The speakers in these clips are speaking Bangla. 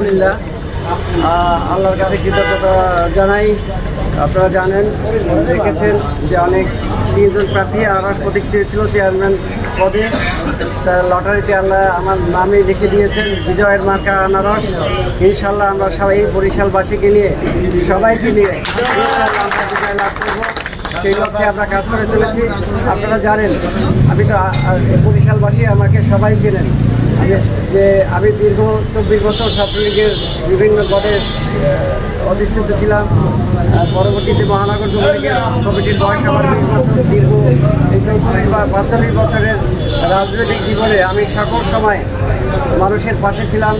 আলহামদুলিল্লাহ। আল্লাহর কাছে কৃতজ্ঞতা জানাই। আপনারা জানেন দেখেছেন যে অনেক তিনজন প্রার্থী আনারস প্রতীক চেয়েছিল চেয়ারম্যান পদে। তার লটারিতে আল্লাহ আমার নামে লিখে দিয়েছেন, বিজয়ের মার্কা আনারস। ইনশাল্লাহ আমরা সবাই বরিশালবাসীকে নিয়ে, সবাইকে নিয়ে ইনশাল্লাহ আমরা বিজয় লাভ করব। সেই লক্ষ্যে আমরা কাজ করে চলেছি। আপনারা জানেন, আমি তো বরিশালবাসী, আমাকে সবাই চেনেন। যে- আমি দীর্ঘ চব্বিশ বছর ছাত্রলীগের বিভিন্ন পদে অধিষ্ঠিত ছিলাম। পরবর্তীতে মহানগর যুবলীগের কমিটির বয়স আমার বছর, দীর্ঘ চৌত্রিশ বা বছরের রাজনৈতিক জীবনে আমি সকল সময় মানুষের পাশে ছিলাম।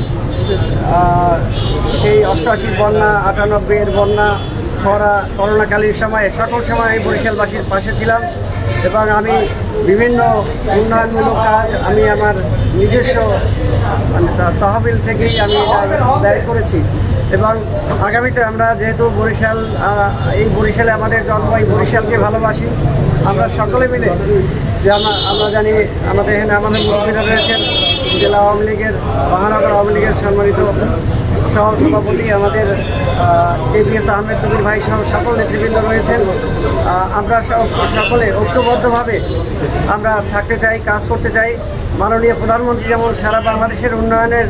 সেই অষ্টআশির বন্যা, আটানব্বইয়ের বন্যা খরা, করোনাকালীন সময়ে সকল সময় আমি বরিশালবাসীর পাশে ছিলাম এবং আমি বিভিন্ন উন্নয়নমূলক কাজ আমি আমার নিজস্ব মানে তহবিল থেকেই আমি ব্যয় করেছি। এবং আগামীতে আমরা যেহেতু বরিশাল এই বরিশালে আমাদের জন্ম, এই বরিশালকে ভালোবাসি, আমরা সকলে মিলে যে আমরা আমরা জানি আমাদের এখানে আমাদের মুরব্বীরা রয়েছেন, জেলা আওয়ামী লীগের, মহানগর আওয়ামী লীগের সম্মানিত সহ সভাপতি আমাদের কেবিএস আহমেদ কবির ভাই সহ সকল নেতৃবৃন্দ রয়েছেন। আমরা সকলে ঐক্যবদ্ধভাবে আমরা থাকতে চাই, কাজ করতে চাই। মাননীয় প্রধানমন্ত্রী যেমন সারা বাংলাদেশের উন্নয়নের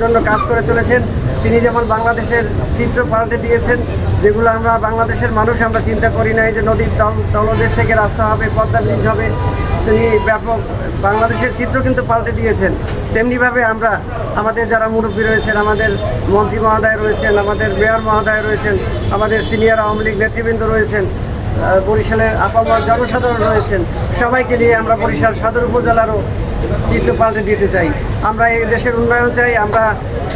জন্য কাজ করে চলেছেন, তিনি যেমন বাংলাদেশের চিত্র পাল্টে দিয়েছেন, যেগুলো আমরা বাংলাদেশের মানুষ আমরা চিন্তা করি নাই যে নদীর তল তলদেশ থেকে রাস্তা হবে, পদ্মা ব্রিজ হবে। তিনি ব্যাপক বাংলাদেশের চিত্র কিন্তু পাল্টে দিয়েছেন। তেমনিভাবে আমরা আমাদের যারা মুরব্বী রয়েছেন, আমাদের মন্ত্রী মহোদয় রয়েছেন, আমাদের মেয়র মহোদয় রয়েছেন, আমাদের সিনিয়র আওয়ামী লীগ নেতৃবৃন্দ রয়েছেন বরিশালের আপামর জনসাধারণ রয়েছেন, সবাইকে নিয়ে আমরা বরিশাল সদর উপজেলারও চিত্র পাল্টে দিতে চাই। আমরা এই দেশের উন্নয়ন চাই, আমরা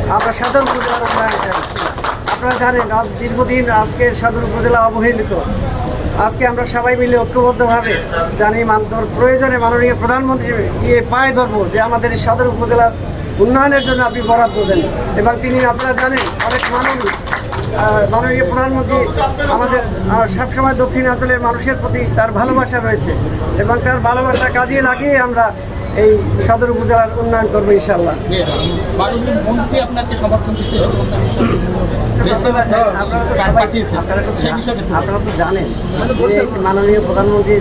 আমরা সদর উপজেলার উন্নয়ন চাই। আপনারা জানেন দীর্ঘদিন আজকের সদর উপজেলা অবহেলিত। আজকে আমরা সবাই মিলে ঐক্যবদ্ধভাবে জানি মান- ধর- প্রয়োজনে মাননীয় প্রধানমন্ত্রী গিয়ে পায়ে ধরবো যে আমাদের এই সদর উপজেলার উন্নয়নের জন্য আপনি বরাদ্দ দেন। এবং তিনি আপনারা জানেন, অনেক মানুষ মাননীয় প্রধানমন্ত্রী আমাদের সবসময় দক্ষিণাঞ্চলের মানুষের প্রতি তার ভালোবাসা রয়েছে এবং তার ভালোবাসা কাজে লাগিয়ে আমরা এই সদর উপজেলার উন্নয়ন করব ইনশাল্লাহ মন্ত্রী আপনাকে আপনারা তো জানেন মাননীয় প্রধানমন্ত্রী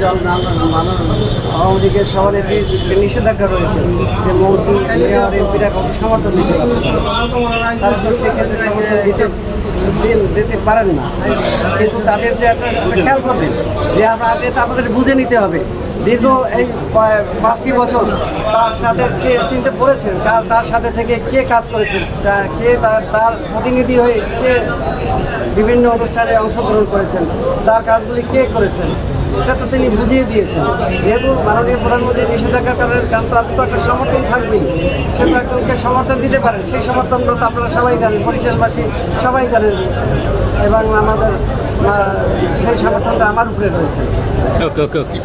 আওয়ামী সভানেত্রী নিষেধাজ্ঞা রয়েছে, যে মন্ত্রী, মেয়র, এমপিরা কাউকে সমর্থন দিতে পারে? তারা সেক্ষেত্রে সমর্থন দিতে পারেন না। কিন্তু তাদের যে একটা খেয়াল করবেন, যে আমরা আমাদের বুঝে নিতে হবে। দীর্ঘ এই পাঁচটি বছর তার সাথে কে চিনতে পড়েছেন তার তার সাথে থেকে কে কাজ করেছেন কে তার তার প্রতিনিধি হয়ে কে বিভিন্ন অনুষ্ঠানে অংশগ্রহণ করেছেন, তার কাজগুলি কে করেছেন? এটা তো তিনি বুঝিয়ে দিয়েছেন যেহেতু মাননীয় প্রধানমন্ত্রী নিষেধাজ্ঞা কারণে কারণ তার তো একটা সমর্থন থাকবেই। সে তো একজনকে সমর্থন দিতে পারেন সেই সমর্থনটা তো আপনারা সবাই জানেন বরিশালবাসী সবাই জানেন। এবং আমাদের সেই সমর্থনটা আমার উপরে রয়েছে। ওকে ওকে ওকে